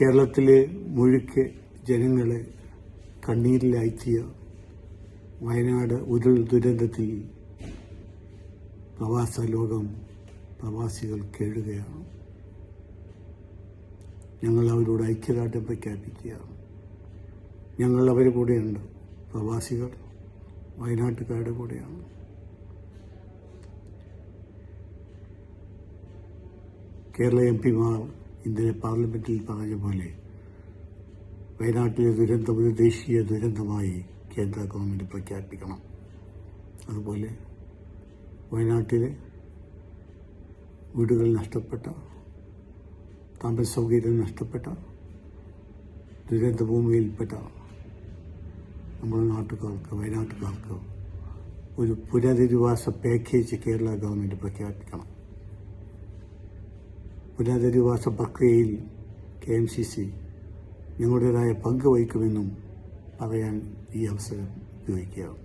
കേരളത്തിലെ മുഴുക്കെ ജനങ്ങളെ കണ്ണീരിലാഴ്ത്തിയ വയനാട് ഉരുൾ ദുരന്തത്തിൽ പ്രവാസ ലോകം പ്രവാസികൾ കേഴുകയാണ് ഞങ്ങൾ അവരോട് ഐക്യദാർഢ്യം പ്രഖ്യാപിക്കുകയാണ്. ഞങ്ങൾ അവർ കൂടെയുണ്ട്. പ്രവാസികൾ വയനാട്ടുകാരുടെ കൂടെയാണ്. കേരള എം പിമാർ ഇന്നലെ പാർലമെന്റിൽ പറഞ്ഞ പോലെ വയനാട്ടിലെ ദുരന്തം ഒരു ദേശീയ ദുരന്തമായി കേന്ദ്ര ഗവൺമെന്റ് പ്രഖ്യാപിക്കണം. അതുപോലെ വയനാട്ടിലെ വീടുകൾ നഷ്ടപ്പെട്ട താമസ സൗകര്യം നഷ്ടപ്പെട്ട ദുരന്തഭൂമിയിൽപ്പെട്ട നമ്മുടെ നാട്ടുകാർക്ക് വയനാട്ടുകാർക്ക് ഒരു പുനരധിവാസ പാക്കേജ് കേരള ഗവൺമെന്റ് പ്രഖ്യാപിക്കണം. പുനരധിവാസ പ്രക്രിയയിൽ കെ എം സി സി ഞങ്ങളുടേതായ പങ്ക് വഹിക്കുമെന്നും പറയാൻ ഈ അവസരം ഉപയോഗിക്കുകയാണ്.